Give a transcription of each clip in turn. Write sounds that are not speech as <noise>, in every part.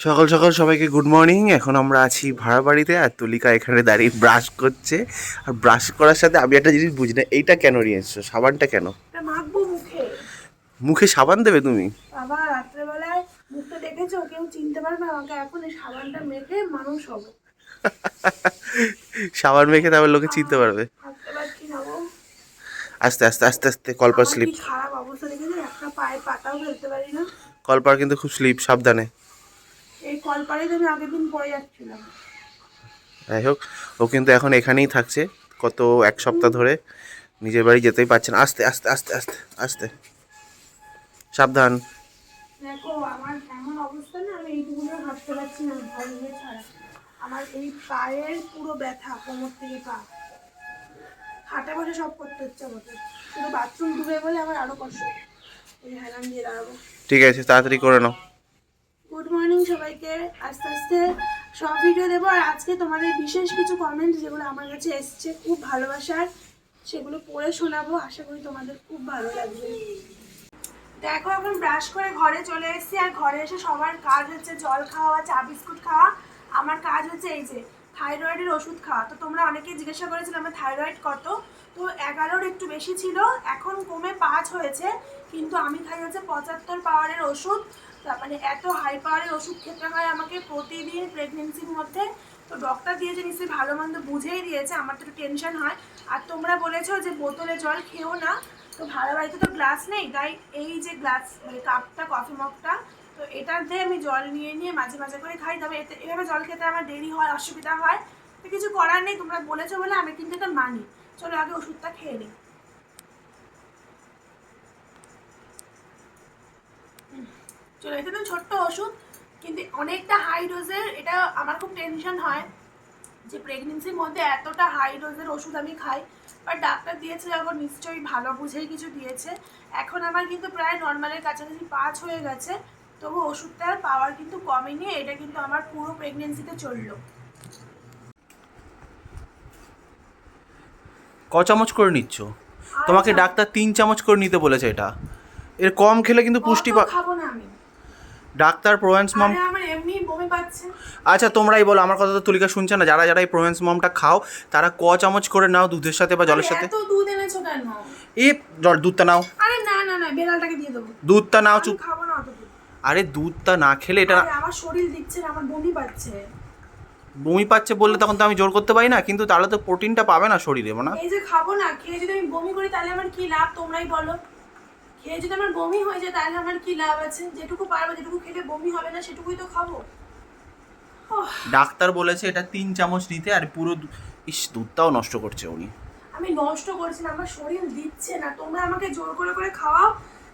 সকাল সকাল সবাইকে গুড মর্নিং এখন আমরা আছি ভাড়া বাড়িতে আর তুলিকা এখানে দাঁড়িয়ে ব্রাশ করছে। আর ব্রাশ করার সাথে আমি একটা জিনিস বুঝি না এইটা কেন নিয়ে এসছো? সাবানটা কেন? মুখে। সাবান দেবে তুমি? আবার রাত্রেবেলায় মুখটা দেখেছ কেউ চিনতে পারবে আমাকে। এখন এই সাবানটা মেখে মানুষ হবে। <laughs> সাবান মেখে তারপর লোকে চিনতে পারবে। আস্তে আস্তে আস্তে আস্তে কলপার স্লিপ খারাপ অবস্থা দেখেছ? একটা পায়ে পাতাও ফেলতে পারি না। কলপার কিন্তু খুব স্লিপ সাবধানে। এই আমি আগের দিন পরে যাচ্ছিলাম। যাই হোক ও কিন্তু এখন এখানেই থাকছে কত এক সপ্তাহ ধরে। নিজের বাড়ি যেতেই পারছে না। আস্তে আস্তে আস্তে আস্তে আস্তে। সাবধান। দেখো আমার এমন অবস্থা না আমি এইটুকু হাঁটতে পারছি না ভয় নিয়ে ছাড়া। আমার এই পায়ের পুরো ব্যথা কোমর থেকে পা। হাঁটে বসে সব করতে হচ্ছে আমাকে। শুধু বাথরুম ডুবে বলে আমার আরও কষ্ট। এই হেলাম দিয়ে দাঁড়াবো। ঠিক আছে তাড়াতাড়ি করে নাও। মর্নিং সবাইকে। আস্তে আস্তে সব ভিডিও দেবো। আর আজকে তোমাদের বিশেষ কিছু কমেন্ট যেগুলো আমার কাছে এসছে, খুব ভালোবাসার, সেগুলো পড়ে শোনাবো। আশা করি তোমাদের খুব ভালো লাগবে। দেখো, এখন ব্রাশ করে ঘরে চলে এসেছি। আর ঘরে এসে সবার কাজ হচ্ছে জল খাওয়া, চা, বিস্কুট খাওয়া। আমার কাজ হচ্ছে এই যে থাইরয়েডের ওষুধ খাওয়া। তো তোমরা অনেকেই জিজ্ঞাসা করেছিলে আমার থাইরয়েড কত। তো এগারোর একটু বেশি ছিল, এখন কমে পাঁচ হয়েছে, কিন্তু আমি খাই হচ্ছে পঁচাত্তর পাওয়ারের ওষুধ। মানে এত হাই পাওয়ারের ওষুধ খেতে হয় আমাকে প্রতিদিন প্রেগনেন্সির মধ্যে। তো ডক্টর দিয়েছে, নিশ্চয়ই ভালো মন্দ বুঝেই দিয়েছে, আমার তো টেনশন হয়। আর তোমরা বলেছ যে বোতলে জল খেও না, তো ভাড়া বাড়িতে তো গ্লাস নেই, তাই এই যে গ্লাস মানে কাপটা কফি মগটা তো এটাতে আমি জল নিয়ে নিয়ে মাঝে মাঝে করে খাই। তবে এতে এভাবে জল খেতে আমার দেরি হয়, অসুবিধা হয়। তো কিছু করার নেই, তোমরা বলেছ বলে আমি কিন্তু এটা মানি। চলো আগে ওষুধটা খেয়ে নিই। চলো, এটা তো ছোট্ট ওষুধ, কিন্তু অনেকটা হাই ডোজের এটা আমার খুব টেনশন হয় যে প্রেগনেন্সির মধ্যে এতটা হাই ডোজের ওষুধ আমি খাই। বাট ডাক্তার দিয়েছে যখন নিশ্চয়ই ভালো বুঝেই কিছু দিয়েছে। এখন আমার কিন্তু প্রায় নর্মালের কাছাকাছি পাঁচ হয়ে গেছে। তবু ওষুধটার পাওয়ার কিন্তু কমেনি এটা কিন্তু আমার পুরো প্রেগনেন্সিতে চলল। ক চামচ করে নিচ্ছ? তোমাকে ডাক্তার তিন চামচ করে নিতে বলেছে এটা। এর কম খেলে কিন্তু পুষ্টি পা খাব না আমি। ডাক্তার প্রোভেন্স মম আচ্ছা তোমরাই বলো আমার কথা তো তুলিকা শুনছে না। যারা যারা এই প্রোভেন্স মমটা খাও তারা ক চামচ করে নাও দুধের সাথে বা জলের সাথে? দুধ এনেছো কেন? এ জল দুধটা নাও। আরে না না না বেড়ালটাকে দিয়ে দেবো। দুধটা নাও চুপ। খাব না আরে দুধটা না খেলে এটা আমার শরীর দিচ্ছে না আমার বমি পাচ্ছে। বমি পাচ্ছে বললে তখন তো আমি জোর করতে পারি না কিন্তু তাহলে তো প্রোটিনটা পাবে না শরীরে না এই যে খাব না খেয়ে যদি আমি বমি করি তাহলে আমার কি লাভ তোমরাই বলো। খেয়ে যদি আমার বমি হয়ে যায় তাহলে আমার কি লাভ আছে? যেটুকু পারব যেটুকু খেলে বমি হবে না সেটুকুই তো খাব। ডাক্তার বলেছে এটা তিন চামচ নিতে আর পুরো ইস দুধটাও নষ্ট করছে উনি। আমি নষ্ট করছি না আমার শরীর দিচ্ছে না। তোমরা আমাকে জোর করে করে খাওয়াও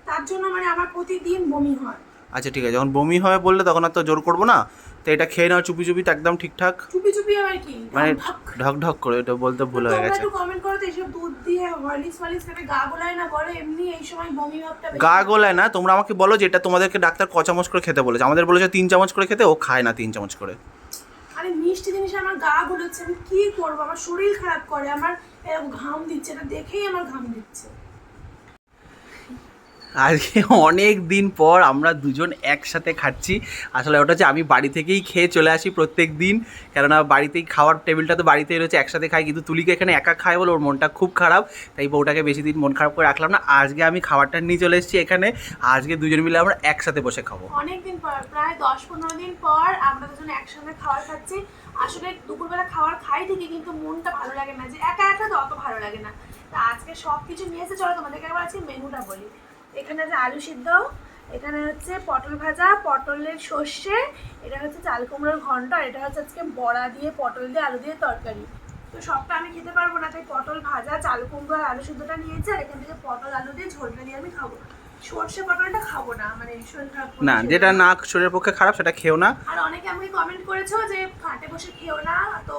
তার জন্য মানে আমার প্রতিদিন বমি হয়। আচ্ছা ঠিক আছে। যখন বমি হয় বললে তখন আর তো জোর করব না। তো এটা খেয়ে নাও চুপি চুপি তো একদম ঠিকঠাক। চুপি চুপি আবার কি? মানে ঢক। ঢক। করে এটা বলতে ভুল হয়ে গেছে। একটু কমেন্ট করো তো এইসব দুধ দিয়ে হরলিক্স ফলিক্স খেতে গা গোলায় না? বলো এমনি এই সময় বমি ভাবটা গা গোলায় না তোমরা আমাকে বলো যে এটা তোমাদেরকে ডাক্তার ক চামচ করে খেতে বলেছে। আমাদের বলেছে তিন চামচ করে খেতে ও খায় না তিন চামচ করে। আরে মিষ্টি জিনিস আমার গা গুলোচ্ছে আমি কি করব? আমার শরীর খারাপ করে আমার ঘাম দিচ্ছে এটা দেখেই আমার ঘাম দিচ্ছে। আজকে অনেক দিন পর আমরা দুজন একসাথে খাচ্ছি। আসলে ওটা হচ্ছে আমি বাড়ি থেকেই খেয়ে চলে আসি প্রত্যেক দিন। কেননা বাড়িতেই খাওয়ার টেবিলটা তো বাড়িতেই রয়েছে, একসাথে খাই। কিন্তু তুলিকে এখানে একা খায় বলে ওর মনটা খুব খারাপ। তাই বউটাকে বেশি দিন মন খারাপ করে রাখলাম না। আজকে আমি খাবারটা নিয়ে চলে এসেছি এখানে। আজকে দুজন মিলে আমরা একসাথে বসে খাব। অনেকদিন পর, প্রায় দশ পনেরো দিন পর আমরা দুজন একসঙ্গে খাবার খাচ্ছি। আসলে দুপুরবেলা খাবার খাই ঠিকই, কিন্তু মনটা ভালো লাগে না যে একা একা তো অত ভালো লাগে না। তা আজকে সব কিছু নিয়ে এসে চলো, তোমাদেরকে একবার আজকে মেনুটা বলি। এখানে আছে আলু সিদ্ধ এখানে হচ্ছে পটল ভাজা পটলের সর্ষে এটা হচ্ছে চাল কুমড়োর ঘন্ট আর এটা হচ্ছে আজকে বড়া দিয়ে পটল দিয়ে আলু দিয়ে তরকারি। তো সবটা আমি খেতে পারব না তাই পটল ভাজা চাল কুমড়ো আর আলু সিদ্ধটা নিয়েছি আর এখান থেকে পটল আলু দিয়ে ঝোলটা দিয়ে আমি খাব। সর্ষে পটলটা খাব না মানে শরীর খারাপ না যেটা না শরীরের পক্ষে খারাপ সেটা খেও না। আর অনেকে আমাকে কমেন্ট করেছ যে খাটে বসে খেও না তো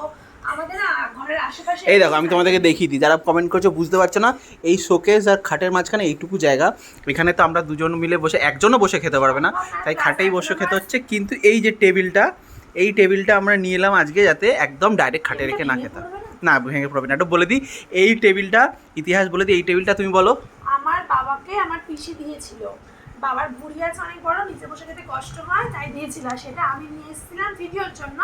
এই দেখো আমি তোমাদেরকে দেখিয়ে দিই। যারা কমেন্ট করছ বুঝতে পারছ না এই শোকেস আর খাটের মাঝখানে এইটুকু জায়গা। এখানে তো আমরা দুজন মিলে বসে একজনও বসে খেতে পারবে না। তাই খাটেই বসে খেতে হচ্ছে। কিন্তু এই যে টেবিলটা এই টেবিলটা আমরা নিয়ে এলাম আজকে যাতে একদম ডাইরেক্ট খাটে রেখে না খেতে না ভেঙে পড়বে না। একটু বলে দিই এই টেবিলটা ইতিহাস বলে দিই এই টেবিলটা তুমি বলো। আমার বাবাকে আমার পিসি দিয়েছিল। বাবার ভুড়ি আছে অনেক বড় নিচে বসে খেতে কষ্ট হয় তাই দিয়েছিল। সেটা আমি নিয়ে এসেছিলাম ভিডিওর জন্য।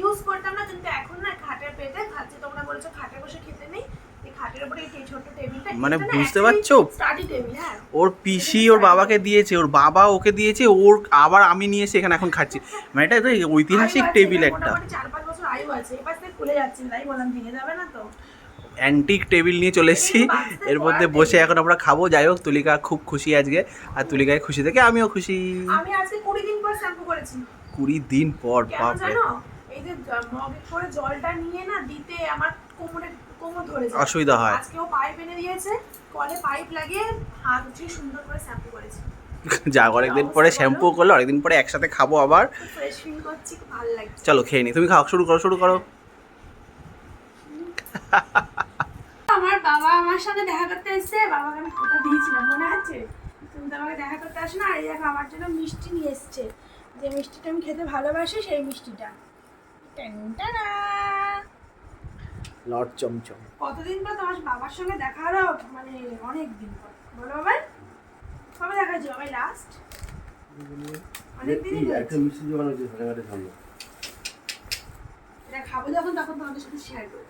ইউজ করতাম না কিন্তু এখন না খাটের পেটে খাচ্ছি। তোমরা বলেছ খাটে বসে খেতে নেই। এই খাটের উপরে এই ছোট্ট টেবিলটা মানে বুঝতে পারছ? স্টাডি টেবিল হ্যাঁ। ওর পিসি ওর বাবাকে দিয়েছে ওর বাবা ওকে দিয়েছে ওর আবার আমি নিয়ে এসে এখানে এখন খাচ্ছি। মানে এটা তো ঐতিহাসিক টেবিল একটা। চার পাঁচ বছর আয়ু আছে এবার থেকে খুলে যাচ্ছে তাই বললাম ভেঙে যাবে না তো। অ্যান্টিক টেবিল নিয়ে চলে এসেছি। এর মধ্যে বসে এখন আমরা খাব। যাই হোক তুলিকা খুব খুশি আজকে আর তুলিকায় খুশি থেকে আমিও খুশি। আমি আজকে কুড়ি দিন পর শ্যাম্পু করেছি। কুড়ি দিন পর কেন জানো? এই যে মগে করে জলটা নিয়ে না দিতে আমার কোমরে কোমর ধরে যায় অসুবিধা হয়। আজকেও পাইপ এনে দিয়েছে কলে পাইপ লাগিয়ে হাত উঠিয়ে সুন্দর করে শ্যাম্পু করেছি। যা অনেকদিন পরে শ্যাম্পু করল অনেকদিন পরে একসাথে খাব আবার। ফ্রেশ ফিল করছি ভালো লাগছে। চলো খেয়ে নি। তুমি খাও শুরু করো শুরু করো। আমার বাবা আমার সাথে দেখা করতে এসেছে বাবাকে আমি কথা দিয়েছিলাম মনে আছে? তুমি তো আমাকে দেখা করতে আসো না আর এই দেখো আমার জন্য মিষ্টি নিয়ে এসছে। যে মিষ্টিটা আমি খেতে ভালোবাসি সেই মিষ্টিটা। লট চমচম। কতদিন পর তোমার বাবার সঙ্গে দেখা হলো? মানে অনেক দিন পর। বলো কবে দেখা হয়েছে লাস্ট অনেক দিনই একটা মিষ্টি দোকান হচ্ছে সাড়ে সামনে এটা খাব যখন তখন তোমাদের সাথে শেয়ার করব।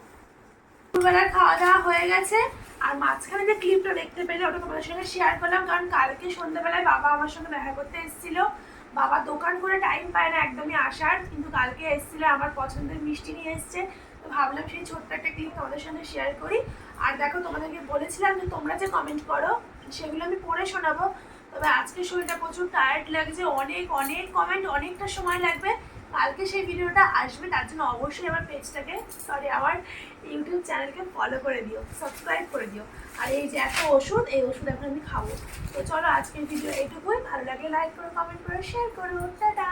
দুপুরবেলার খাওয়া দাওয়া হয়ে গেছে আর মাঝখানে যে ক্লিপটা দেখতে পেলে ওটা তোমাদের সঙ্গে শেয়ার করলাম কারণ কালকে সন্ধ্যাবেলায় বাবা আমার সঙ্গে দেখা করতে এসেছিল। বাবা দোকান করে টাইম পায় না, একদমই আসার। কিন্তু কালকে এসেছিল, আমার পছন্দের মিষ্টি নিয়ে এসছে। তো ভাবলাম সেই ছোট্ট একটা ক্লিপ তোমাদের সঙ্গে শেয়ার করি। আর দেখো, তোমাদেরকে বলেছিলাম যে তোমরা যে কমেন্ট করো, সেগুলো আমি পড়ে শোনাবো। তবে আজকে শরীরটা প্রচুর টায়ার্ড লাগছে, অনেক অনেক কমেন্ট অনেকটা সময় লাগবে। কালকে সেই ভিডিওটা আসবে, তার জন্য অবশ্যই আমার পেজটাকে সরি আমার ইউটিউব চ্যানেলকে ফলো করে দিও সাবস্ক্রাইব করে দিও। আর এই যে এত ওষুধ, এই ওষুধ এখন আমি খাব। তো চলো আজকের ভিডিও এইটুকুই। ভালো লাগে লাইক করো কমেন্ট করো শেয়ার করো। টাটা!